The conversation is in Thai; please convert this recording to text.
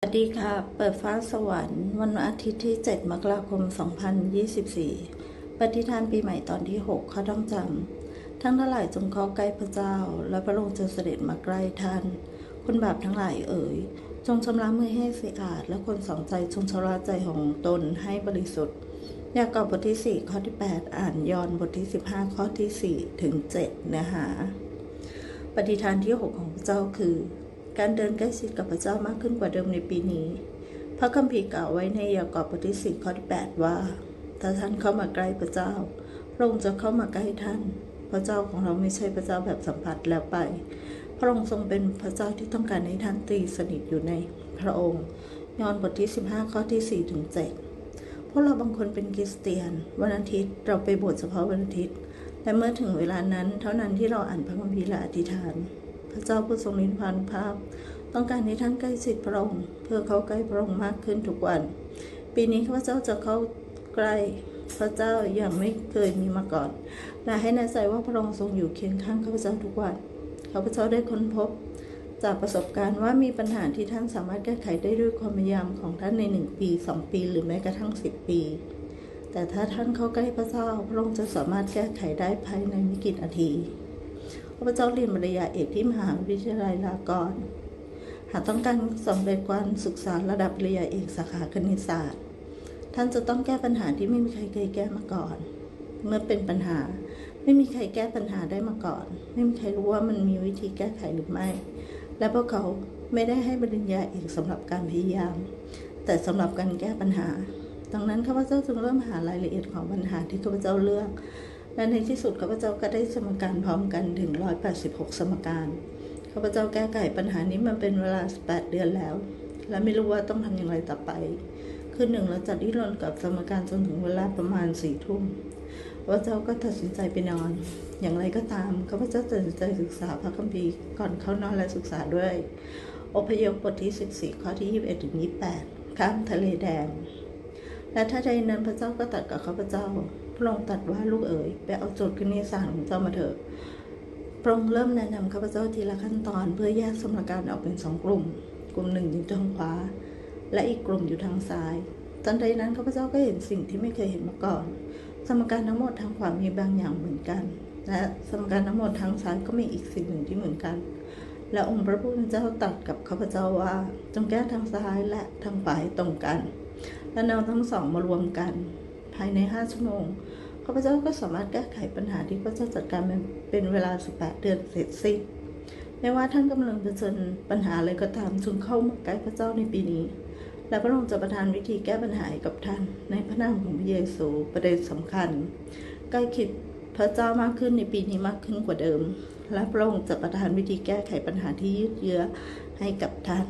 สวัสดีค่ะ เปิดฟ้าสวรรค์ วันอาทิตย์ที่ 7 มกราคม 2024 ปฏิทานปีใหม่ตอนที่ 6 ข้อต้องจำ ทั้งทั้งหลายจงเข้าใกล้พระเจ้า และพระองค์จะเสด็จมาใกล้ท่านคุณบาปทั้งหลายเอ๋ย จงชำระมือให้สะอาด และคนสองใจจงชำระใจของตนให้บริสุทธิ์ ยากอบบทที่ 4 ข้อที่ 8 อ่านยอนบทที่ 15 ข้อที่ 4 ถึง 7 เนื้อหา ปฏิทานที่ 6 ของพระเจ้าคือ การเดินใกล้ชิดกับพระเจ้ามากขึ้นกว่าเดิมในปีนี้ พระคัมภีร์กล่าวไว้ในยากอบบทที่4ข้อที่8ว่า ถ้าท่านเข้ามาใกล้พระเจ้า พระองค์จะเข้ามาใกล้ท่าน พระเจ้าของเราไม่ใช่พระเจ้าแบบสัมผัสแล้วไป พระองค์ทรงเป็นพระเจ้าที่ต้องการให้ท่านตีสนิทอยู่ในพระองค์ ยอห์นบทที่ 15 ข้อที่ 4 ถึง 7 พวกเราบางคนเป็นคริสเตียน วันอาทิตย์เราไปโบสถ์เฉพาะวันอาทิตย์ และเมื่อถึงเวลานั้น เท่านั้นที่เราอ่านพระคัมภีร์และอธิษฐาน ระเจ้าผู้ทรงนิพพานภาพ ต้องการให้ท่านใกล้ชิดพระองค์เพื่อเขาใกล้พระองค์มากขึ้นทุกวัน ปีนี้ข้าพเจ้าจะเข้าใกล้พระเจ้าอย่างไม่เคยมีมาก่อนและให้แน่ใจว่าพระองค์ทรงอยู่เคียงข้างข้าพเจ้าทุกวันข้าพเจ้าได้ค้นพบ จากประสบการณ์ว่ามีปัญหาที่ท่านสามารถแก้ไขได้ด้วยความพยายามของท่านในหนึ่งปีสองปี หรือแม้กระทั่งสิบปี แต่ถ้าท่านเข้าใกล้พระเจ้า พระองค์จะสามารถแก้ไขได้ภายในไม่กี่นาที ข้าพเจ้าเรียนปริญญาเอกที่มหาวิทยาลัยลากร หากต้องการสำเร็จการศึกษาระดับปริญญาเอกสาขาคณิตศาสตร์ ท่านจะต้องแก้ปัญหาที่ไม่มีใครเคยแก้มาก่อน เมื่อเป็นปัญหาไม่มีใครแก้ปัญหาได้มาก่อน ไม่มีใครรู้ว่ามันมีวิธีแก้ไขหรือไม่ และพวกเขาไม่ได้ให้ปริญญาเอกสำหรับการพยายาม แต่สำหรับการแก้ปัญหาดังนั้นข้าพเจ้าจึงเริ่มหารายละเอียดของปัญหาที่ข้าพเจ้าเลือก และในที่สุดข้าพเจ้าก็ได้สมการพร้อมกันถึง 186 สมการข้าพเจ้าแก้ไขปัญหานี้มาเป็นเวลา 18 เดือนแล้ว และไม่รู้ว่าต้องทำอย่างไรต่อไป คือหนึ่งเราจะดิ้นรนกับสมการจนถึงเวลาประมาณสี่ทุ่มพระเจ้าก็ตัดสินใจไปนอน อย่างไรก็ตามข้าพเจ้าตัดสินใจศึกษาพระคัมภีร์ก่อนเข้านอนและศึกษาด้วยอพยพบทที่ 14 ข้อที่ 21ถึง28 ข้ามทะเลแดง และถ้าใดนั้นพระเจ้าก็ตัดกับข้าพเจ้า พระองค์ตรัสว่าลูกเอ๋ยไปเอาโจทย์คณิตศาสตร์ของเจ้ามาเถอะ พระองค์เริ่มแนะนำข้าพเจ้าทีละขั้นตอน เพื่อแยกสมการออกเป็นสองกลุ่ม กลุ่มหนึ่งอยู่ทางขวา และอีกกลุ่มอยู่ทางซ้ายตอนใดนั้นข้าพเจ้าก็เห็นสิ่งที่ไม่เคยเห็นมาก่อน สมการทั้งหมดทางขวามีบางอย่างเหมือนกัน และสมการทั้งหมดทางซ้ายก็มีอีกสิ่งหนึ่งที่เหมือนกัน และองค์พระผู้เป็นเจ้าตรัสกับข้าพเจ้าว่าจงแก้ทางซ้ายและทางขวาให้ตรงกัน และนำทั้งสองมารวมกัน ภายในห้าชั่วโมงข้าพเจ้าก็สามารถแก้ไขปัญหาที่พระเจ้าจัดการเป็นเวลา 18 เดือนเสร็จสิ้นไม่ว่าท่านกำลังเผชิญปัญหาอะไรก็ตามจงเข้ามาใกล้พระเจ้าในปีนี้ และพระองค์จะประทานวิธีแก้ปัญหาให้กับท่าน ในพระนามของพระเยซูประเด็นสำคัญใกล้คิดพระเจ้ามากขึ้นในปีนี้มากขึ้นกว่าเดิม และพระองค์จะประทานวิธีแก้ไขปัญหาที่ยืดเยื้อให้กับท่าน